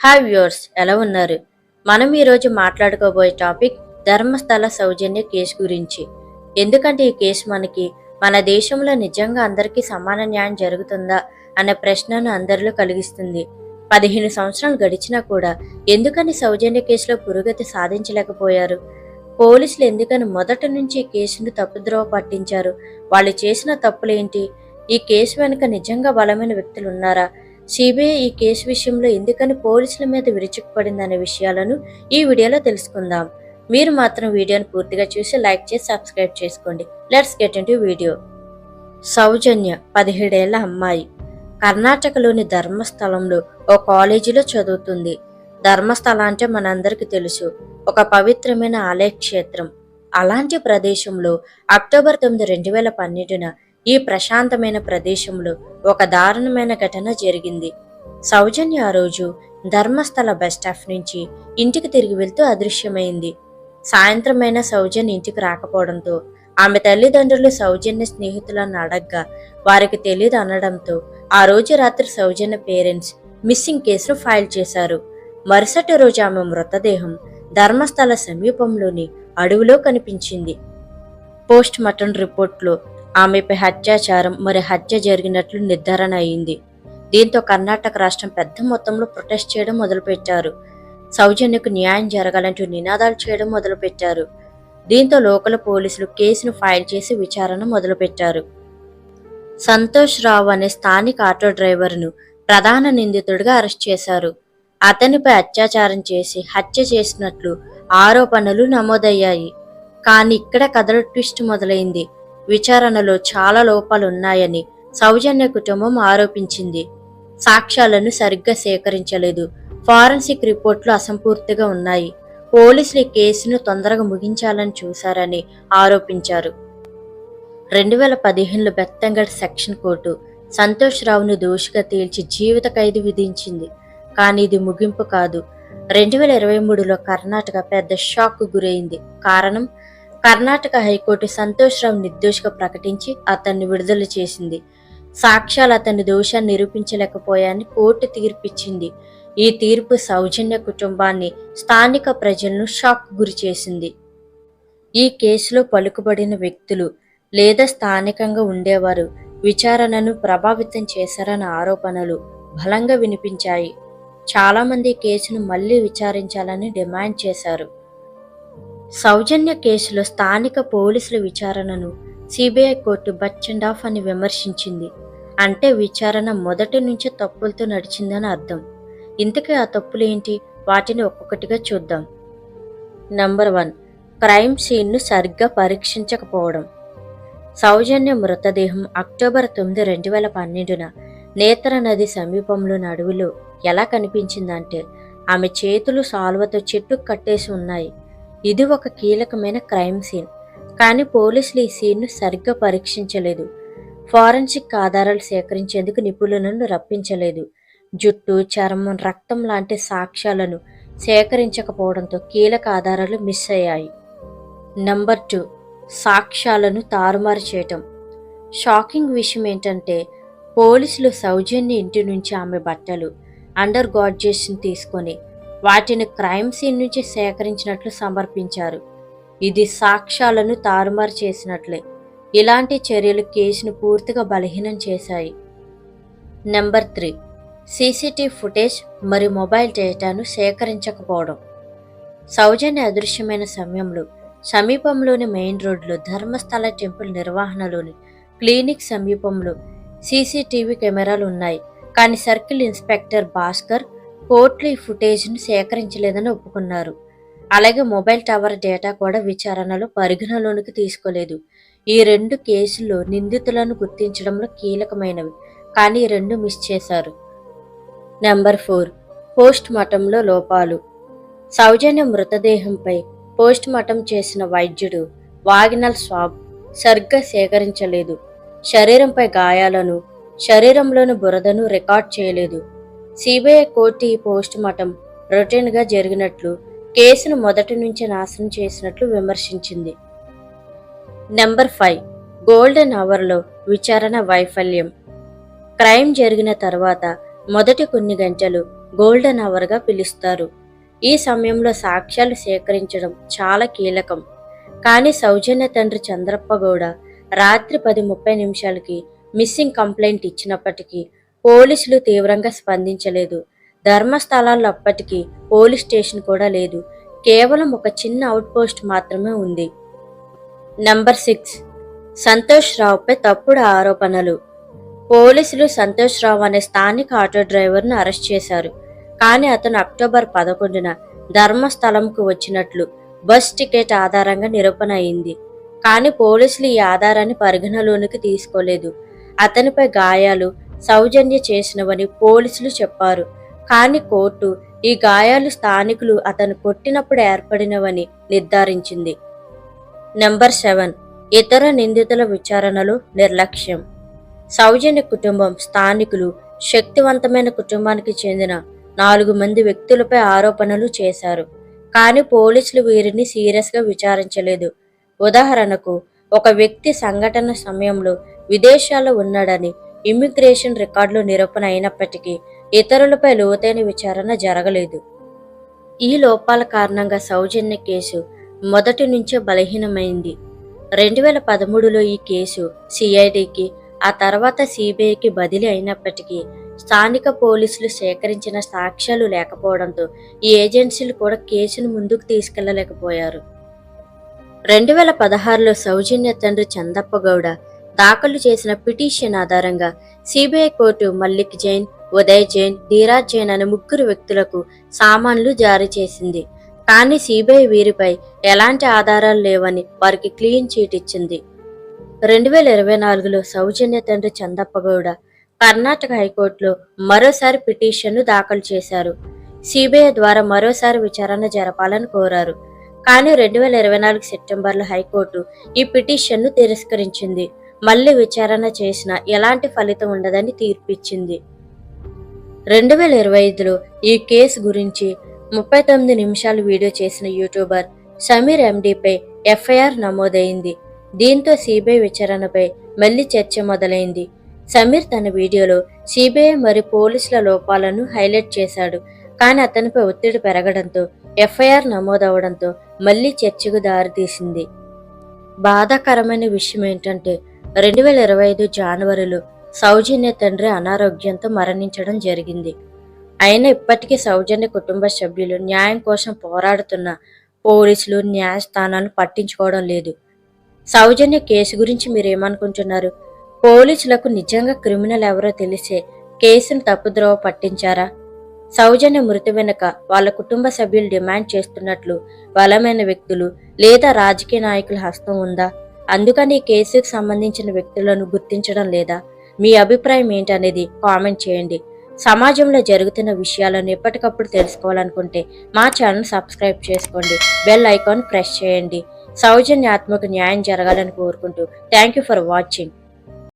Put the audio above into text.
Hi viewers ఎలా ఉన్నారు? మనం ఈరోజు మాట్లాడుకోబోయే టాపిక్ ధర్మస్థల సౌజన్య కేసు గురించి. ఎందుకంటే ఈ కేసు మనకి మన దేశంలో నిజంగా అందరికీ సమాన న్యాయం జరుగుతుందా అనే ప్రశ్నను అందరిలో కలిగిస్తుంది. పదిహేను సంవత్సరాలు గడిచినా కూడా ఎందుకని సౌజన్య కేసులో పురోగతి సాధించలేకపోయారు? పోలీసులు ఎందుకని మొదటి నుంచి ఈ కేసును తప్పుద్రోవ పట్టించారు? వాళ్ళు చేసిన తప్పులేంటి? ఈ కేసు వెనుక నిజంగా బలమైన వ్యక్తులు ఉన్నారా? సిబిఐ ఈ కేసు విషయంలో ఎందుకని పోలీసుల మీద విరుచుకుపడిందనే విషయాలను ఈ వీడియోలో తెలుసుకుందాం. మీరు మాత్రం వీడియోను పూర్తిగా చూసి లైక్ చేసి సబ్స్క్రైబ్ చేసుకోండి. Let's get in video. Soujanya పదిహేడేళ్ళ అమ్మాయి. కర్ణాటకలోని ధర్మస్థలంలో ఓ కాలేజీలో చదువుతుంది. ధర్మస్థలం అంటే మనందరికీ తెలుసు. ఒక పవిత్రమైన ఆలయ క్షేత్రం అలాంటి ప్రదేశంలో అక్టోబర్ తొమ్మిది రెండు వేల పన్నెండున ఈ ప్రశాంతమైన ప్రదేశంలో ఒక దారుణమైన ఘటన జరిగింది. సౌజన్య ఆ రోజు ధర్మస్థల బస్ స్టాప్ నుంచి ఇంటికి తిరిగి వెళ్తూ అదృశ్యమైంది. సాయంత్రమైన సౌజన్య ఇంటికి రాకపోవడంతో ఆమె తల్లిదండ్రులు సౌజన్య స్నేహితులను అడగ్గా వారికి తెలియదు అనడంతో ఆ రోజు రాత్రి సౌజన్య పేరెంట్స్ మిస్సింగ్ కేసును ఫైల్ చేశారు. మరుసటి రోజు ఆమె మృతదేహం ధర్మస్థల సమీపంలోని అడవిలో కనిపించింది. పోస్ట్ మార్టం రిపోర్ట్లో ఆమెపై హత్యాచారం మరి హత్య జరిగినట్లు నిర్ధారణ అయింది. దీంతో కర్ణాటక రాష్ట్రం పెద్ద మొత్తంలో ప్రొటెస్ట్ చేయడం మొదలుపెట్టారు. సౌజన్యకు న్యాయం జరగాలంటూ నినాదాలు చేయడం మొదలుపెట్టారు. దీంతో లోకల్ పోలీసులు కేసును ఫైల్ చేసి విచారణ మొదలుపెట్టారు. సంతోష్ రావు అనే స్థానిక ఆటో డ్రైవర్ను ప్రధాన నిందితుడిగా అరెస్ట్ చేశారు. అతనిపై అత్యాచారం చేసి హత్య చేసినట్లు ఆరోపణలు నమోదయ్యాయి. కానీ ఇక్కడ కథల ట్విస్ట్ మొదలైంది. విచారణలో చాలా లోపాలున్నాయని సౌజన్య కుటుంబం ఆరోపించింది. సాక్ష్యాలను సరిగ్గా సేకరించలేదు. ఫారెన్సిక్ రిపోర్ట్లు అసంపూర్తిగా ఉన్నాయి. పోలీసులు కేసును తొందరగా ముగించాలని చూశారని ఆరోపించారు. రెండు వేల పదిహేనులో బెత్తంగడ్ సెక్షన్ కోర్టు సంతోష్ రావును దోషిగా తేల్చి జీవిత ఖైదు విధించింది. కానీ ఇది ముగింపు కాదు. రెండు వేల ఇరవై మూడులో కర్ణాటక పెద్ద షాక్ గురైంది. కారణం కర్ణాటక హైకోర్టు సంతోష్ రావు నిర్దోషిగా ప్రకటించి అతన్ని విడుదల చేసింది. సాక్ష్యాలు అతని దోషాన్ని నిరూపించలేకపోయాయని కోర్టు తీర్పిచ్చింది. ఈ తీర్పు సౌజన్య కుటుంబాన్ని స్థానిక ప్రజలను షాక్ గురి చేసింది. ఈ కేసులో పలుకుబడిన వ్యక్తులు లేదా స్థానికంగా ఉండేవారు విచారణను ప్రభావితం చేశారన్న ఆరోపణలు బలంగా వినిపించాయి. చాలామంది కేసును మళ్ళీ విచారించాలని డిమాండ్ చేశారు. సౌజన్య కేసులో స్థానిక పోలీసుల విచారణను సిబిఐ కోర్టు బచ్ ఆఫ్ అని విమర్శించింది. అంటే విచారణ మొదటి నుంచి తప్పులతో నడిచిందని అర్థం. ఇంతకీ ఆ తప్పులు ఏంటి? వాటిని ఒక్కొక్కటిగా చూద్దాం. Number one. క్రైమ్ సీన్ను సరిగ్గా పరీక్షించకపోవడం. సౌజన్య మృతదేహం అక్టోబర్ తొమ్మిది రెండు వేల పన్నెండున నేత్ర నది సమీపంలోని అడవిలో ఎలా కనిపించిందంటే ఆమె చేతులు సాల్వతో చెట్టు కట్టేసి ఉన్నాయి. ఇది ఒక కీలకమైన క్రైమ్ సీన్ కానీ పోలీసులు ఈ సీన్ను సరిగ్గా పరీక్షించలేదు. ఫారెన్సిక్ ఆధారాలు సేకరించేందుకు నిపుణులను రప్పించలేదు. జుట్టు చర్మం రక్తం లాంటి సాక్ష్యాలను సేకరించకపోవడంతో కీలక ఆధారాలు మిస్ అయ్యాయి. నంబర్ టూ సాక్ష్యాలను తారుమారు చేయటం. షాకింగ్ విషయం ఏంటంటే పోలీసులు సౌజన్య ఇంటి నుంచి ఆమె బట్టలు అండర్ గాడ్జెస్ని తీసుకొని వాటిని క్రైమ్ సీన్ నుంచి సేకరించినట్లు సమర్పించారు. ఇది సాక్ష్యాలను తారుమారు చేసినట్లే. ఇలాంటి చర్యలు కేసును పూర్తిగా బలహీనం చేశాయి. Number three. సీసీటీవీ ఫుటేజ్ మరియు మొబైల్ డేటాను సేకరించకపోవడం. సౌజన్య అదృశ్యమైన సమయంలో సమీపంలోని మెయిన్ రోడ్లో ధర్మస్థల టెంపుల్ నిర్వహణలోని క్లినిక్ సమీపంలో సీసీటీవీ కెమెరాలు ఉన్నాయి. కానీ సర్కిల్ ఇన్స్పెక్టర్ భాస్కర్ కోర్టులు ఈ ఫుటేజ్ను సేకరించలేదని ఒప్పుకున్నారు. అలాగే మొబైల్ టవర్ డేటా కూడా విచారణలో పరిగణలోనికి తీసుకోలేదు. ఈ రెండు కేసుల్లో నిందితులను గుర్తించడంలో కీలకమైనవి కానీ ఈ రెండు మిస్ చేశారు. నెంబర్ ఫోర్ పోస్ట్ మార్టంలో లోపాలు. సౌజన్య మృతదేహంపై పోస్ట్ మార్టం చేసిన వైద్యుడు వాగినల్ స్వాబ్ సరిగ్గా సేకరించలేదు. శరీరంపై గాయాలను శరీరంలోని బురదను రికార్డ్ చేయలేదు. సిబిఐ కోర్టు ఈ పోస్ట్ మార్టం రొటీన్గా జరిగినట్లు కేసును మొదటి నుంచి నాశనం చేసినట్లు విమర్శించింది. నెంబర్ ఫైవ్ గోల్డెన్ అవర్లో విచారణ వైఫల్యం. క్రైమ్ జరిగిన తర్వాత మొదటి కొన్ని గంటలు గోల్డెన్ అవర్గా పిలుస్తారు. ఈ సమయంలో సాక్ష్యాలు సేకరించడం చాలా కీలకం. కానీ సౌజన్య తండ్రి చంద్రప్ప గౌడ రాత్రి పది ముప్పై నిమిషాలకి మిస్సింగ్ కంప్లైంట్ ఇచ్చినప్పటికీ పోలీసులు తీవ్రంగా స్పందించలేదు. ధర్మస్థలాల్లో అప్పటికి పోలీస్ స్టేషన్ కూడా లేదు. కేవలం ఒక చిన్న అవుట్పోస్ట్ మాత్రమే ఉంది. Number six. సంతోష్ రావుపై తప్పుడు ఆరోపణలు. పోలీసులు సంతోష్ రావు అనే స్థానిక ఆటో డ్రైవర్ను అరెస్ట్ చేశారు. కానీ అతను అక్టోబర్ పదకొండున ధర్మస్థలంకు వచ్చినట్లు బస్ టికెట్ ఆధారంగా నిరూపణ అయింది. కానీ పోలీసులు ఈ ఆధారాన్ని పరిగణలోనికి తీసుకోలేదు. అతనిపై గాయాలు సౌజన్య చేసినవని పోలీసులు చెప్పారు. కానీ కోర్టు ఈ గాయాలు స్థానికులు అతను కొట్టినప్పుడు ఏర్పడినవని నిర్ధారించింది. Number seven. ఇతర నిందితుల విచారణలో నిర్లక్ష్యం. సౌజన్య కుటుంబం స్థానికులు శక్తివంతమైన కుటుంబానికి చెందిన నాలుగు మంది వ్యక్తులపై ఆరోపణలు చేశారు. కానీ పోలీసులు వీరిని సీరియస్గా విచారించలేదు. ఉదాహరణకు ఒక వ్యక్తి సంఘటన సమయంలో విదేశాల్లో ఉన్నాడని ఇమ్మిగ్రేషన్ రికార్డులు నిరూపణ అయినప్పటికీ ఇతరులపై లోతైన విచారణ జరగలేదు. ఈ లోపాల కారణంగా సౌజన్య కేసు మొదటి నుంచే బలహీనమైంది. రెండు వేల పదమూడులో ఈ కేసు సిఐడికి ఆ తర్వాత సిబిఐకి బదిలీ అయినప్పటికీ స్థానిక పోలీసులు సేకరించిన సాక్ష్యాలు లేకపోవడంతో ఈ ఏజెన్సీలు కూడా కేసును ముందుకు తీసుకెళ్ళలేకపోయారు. రెండు వేల పదహారులో సౌజన్య తండ్రి చందప్పగౌడ దాఖలు చేసిన పిటిషన్ ఆధారంగా సిబిఐ కోర్టు మల్లిక్ జైన్ ఉదయ్ జైన్ ధీరాజ్ జైన్ అనే ముగ్గురు వ్యక్తులకు సామాన్లు జారీ చేసింది. కానీ సిబిఐ వీరిపై ఎలాంటి ఆధారాలు లేవని వారికి క్లీన్ చీట్ ఇచ్చింది. రెండు వేల ఇరవై నాలుగులో సౌజన్య తండ్రి చందప్పగౌడ కర్ణాటక హైకోర్టులో మరోసారి పిటిషన్ను దాఖలు చేశారు. సిబిఐ ద్వారా మరోసారి విచారణ జరపాలని కోరారు. కానీ రెండు వేల ఇరవై నాలుగు సెప్టెంబర్లో హైకోర్టు ఈ పిటిషన్ను తిరస్కరించింది. మళ్ళీ విచారణ చేసినా ఎలాంటి ఫలితం ఉండదని తీర్పిచ్చింది. రెండు వేల ఇరవై ఐదులో ఈ కేసు గురించి ముప్పై తొమ్మిది నిమిషాలు వీడియో చేసిన యూట్యూబర్ సమీర్ ఎండిపై ఎఫ్ఐఆర్ నమోదైంది. దీంతో సిబిఐ విచారణపై మళ్ళీ చర్చ మొదలైంది. సమీర్ తన వీడియోలో సిబిఐ మరియు పోలీసుల లోపాలను హైలైట్ చేశాడు. కానీ అతనిపై ఒత్తిడి పెరగడంతో ఎఫ్ఐఆర్ నమోదవడంతో మళ్ళీ చర్చకు దారితీసింది. బాధాకరమైన విషయం ఏంటంటే రెండు వేల ఇరవై ఐదు జనవరిలో సౌజన్య తండ్రి అనారోగ్యంతో మరణించడం జరిగింది. అయినా ఇప్పటికీ సౌజన్య కుటుంబ సభ్యులు న్యాయం కోసం పోరాడుతున్న పోలీసులు న్యాయస్థానాలను పట్టించుకోవడం లేదు. సౌజన్య కేసు గురించి మీరేమనుకుంటున్నారు? పోలీసులకు నిజంగా క్రిమినల్ ఎవరో తెలిసే కేసును తప్పుద్రోవ పట్టించారా? సౌజన్య మృతి వెనుక వాళ్ళ కుటుంబ సభ్యులు డిమాండ్ చేస్తున్నట్లు బలమైన వ్యక్తులు లేదా రాజకీయ నాయకుల హస్తం ఉందా? అందుకని ఈ కేసుకు సంబంధించిన వ్యక్తులను గుర్తించడం లేదా మీ అభిప్రాయం ఏంటనేది కామెంట్ చేయండి. సమాజంలో జరుగుతున్న విషయాలను ఎప్పటికప్పుడు తెలుసుకోవాలనుకుంటే మా ఛానల్ సబ్స్క్రైబ్ చేసుకోండి. బెల్ ఐకాన్ ప్రెస్ చేయండి. సౌజన్యాత్మక న్యాయం జరగాలని కోరుకుంటూ థ్యాంక్ యూ ఫర్ వాచింగ్.